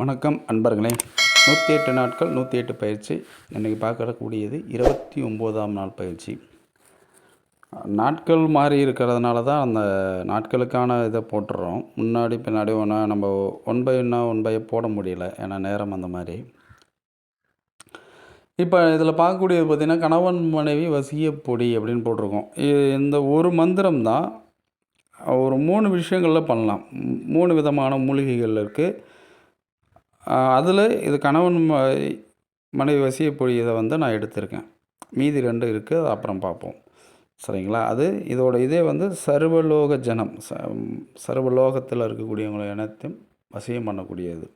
வணக்கம் அன்பர்களே நூற்றி எட்டு நாட்கள் நூற்றி எட்டு பயிற்சி. இன்றைக்கி பார்க்கக்கூடியது இருபத்தி ஒம்போதாம் நாள் பயிற்சி. நாட்கள் மாறி இருக்கிறதுனால தான் அந்த நாட்களுக்கான இதை போட்டுடுறோம் முன்னாடி பின்னாடி ஒன்றா நம்ம ஒன் பை ஒன்றா ஒன் பை போட முடியல. ஏன்னா நேரம் அந்த மாதிரி. இப்போ இதில் பார்க்கக்கூடியது பார்த்திங்கன்னா கணவன் மனைவி வசிய பொடி அப்படின்னு போட்டிருக்கோம். இந்த ஒரு மந்திரம் தான். ஒரு மூணு விஷயங்களில் பண்ணலாம். மூணு விதமான மூலிகைகள் இருக்குது அதில் இது கணவன் ம- மனைவி வசியப்பொடி வந்து நான் எடுத்திருக்கேன். மீதி ரெண்டு இருக்குது அது அப்புறம் பார்ப்போம். சரிங்களா? அது இதோட இதே வந்து சர்வலோக ஜனம் ச சர்வலோகத்தில் இருக்கக்கூடியவங்களை அனைத்தும் வசியம் பண்ணக்கூடியது.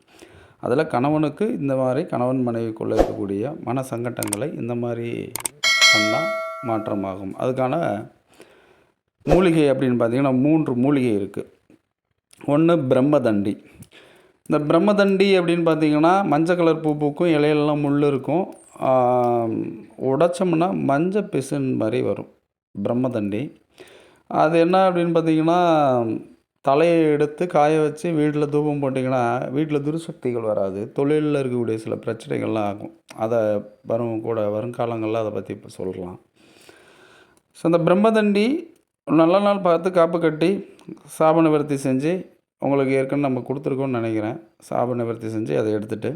அதில் கணவனுக்கு இந்த மாதிரி கணவன் மனைவிக்குள்ளே இருக்கக்கூடிய மன சங்கட்டங்களை இந்த மாதிரி பண்ணால் மாற்றமாகும். அதுக்கான மூலிகை அப்படின்னு பார்த்தீங்கன்னா மூன்று மூலிகை இருக்குது ஒன்று பிரம்மதண்டி. இந்த பிரம்மதண்டி அப்படின்னு பார்த்தீங்கன்னா மஞ்சள் கலர் பூ பூக்கும் இலையெல்லாம் முள் இருக்கும். உடைச்சோம்னா மஞ்சள் பிசுன் மாதிரி வரும் பிரம்மதண்டி. அது என்ன அப்படின்னு பார்த்தீங்கன்னா தலையை எடுத்து காய வச்சு வீட்டில் தூபம் போட்டிங்கன்னா வீட்டில் துருசக்திகள் வராது. தொழிலில் இருக்கக்கூடிய சில பிரச்சனைகள்லாம் ஆகும். அதை வரும் கூட வருங்காலங்களில் அதை பற்றி இப்போ சொல்லலாம். ஸோ அந்த பிரம்மதண்டி நல்ல நாள் பார்த்து காப்பு கட்டி சாப நிவர்த்தி செஞ்சு உங்களுக்கு ஏற்கனவே நம்ம கொடுத்துருக்கோம்னு நினைக்கிறேன். சாப நிவர்த்தி செஞ்சு அதை எடுத்துகிட்டு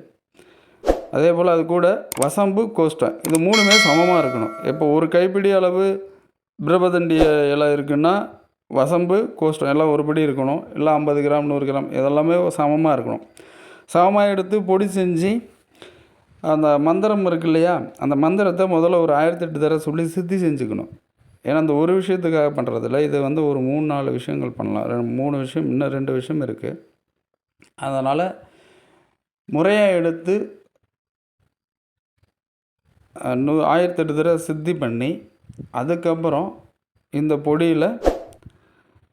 அதே போல் அது கூட வசம்பு கோஷ்டம் இது மூணுமே சமமாக இருக்கணும். இப்போ ஒரு கைப்பிடி அளவு பிரபதண்டிய இலை இருக்குன்னா வசம்பு கோஷ்டம் எல்லாம் ஒருபடி இருக்கணும். இல்லை ஐம்பது கிராம் நூறு கிராம் இதெல்லாமே சமமாக இருக்கணும். சமமாக எடுத்து பொடி செஞ்சு அந்த மந்திரம் இருக்கு இல்லையா? அந்த மந்திரத்தை முதல்ல ஒரு ஆயிரத்தெட்டு தடவை சொல்லி சித்தி செஞ்சுக்கணும். ஏன்னா அந்த ஒரு விஷயத்துக்காக பண்ணுறதில்ல இது வந்து ஒரு மூணு நாலு விஷயங்கள் பண்ணலாம். ரெண்டு மூணு விஷயம் இன்னும் ரெண்டு விஷயம் இருக்குது அதனால் முறையாக எடுத்து நூ ஆயிரத்தெட்டு தடவை சித்தி பண்ணி அதுக்கப்புறம் இந்த பொடியில்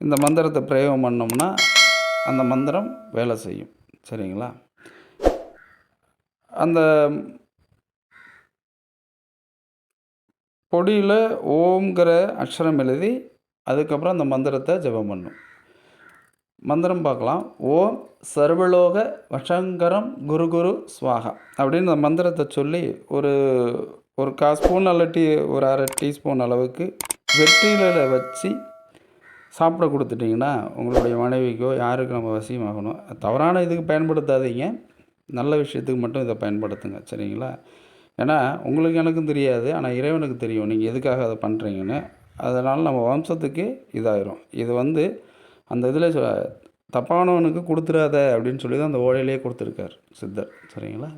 இந்த மந்திரத்தை பிரயோகம் பண்ணோம்னா அந்த மந்திரம் வேலை செய்யும். சரிங்களா? அந்த கொடியில் ஓம்ங்கிற அக்ஷரம் எழுதி அதுக்கப்புறம் அந்த மந்திரத்தை ஜெபம் பண்ணும். மந்திரம் பார்க்கலாம். ஓம் சர்வலோக வசங்கரம் குரு குரு ஸ்வாகா அப்படின்னு அந்த மந்திரத்தை சொல்லி ஒரு ஒரு கா ஸ்பூன் அல்லட்டி ஒரு அரை டீஸ்பூன் அளவுக்கு வெற்றிலையில் வச்சு சாப்பிட கொடுத்துட்டிங்கன்னா உங்களுடைய மனைவிக்கோ யாருக்கு நம்ம வசியமாகணும். தவறான இதுக்கு பயன்படுத்தாதீங்க. நல்ல விஷயத்துக்கு மட்டும் இதை பயன்படுத்துங்க. சரிங்களா? ஏன்னா உங்களுக்கு எனக்கும் தெரியாது ஆனால் இறைவனுக்கு தெரியும். நீங்கள் எதுக்காக அதை பண்ணுறீங்கன்னு அதனால் நம்ம வம்சத்துக்கு இதாயிரும். இது வந்து அந்த இதில் தப்பானவனுக்கு கொடுத்துடாத அப்படின்னு சொல்லி தான் அந்த ஓலையிலே கொடுத்துருக்கார் சித்தர். சரிங்களா?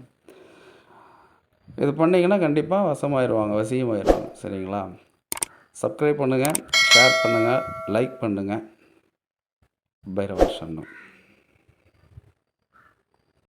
இது பண்ணிங்கன்னா கண்டிப்பாக வசமாயிருவாங்க வசியமாயிருவாங்க. சரிங்களா? சப்ஸ்கிரைப் பண்ணுங்கள் ஷேர் பண்ணுங்கள் லைக் பண்ணுங்கள் பைரவர் சன்னம்